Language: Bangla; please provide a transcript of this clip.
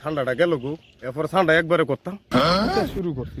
ঠান্ডাটা গেল গো এরপর ঠান্ডা একবারে করতাম শুরু করছি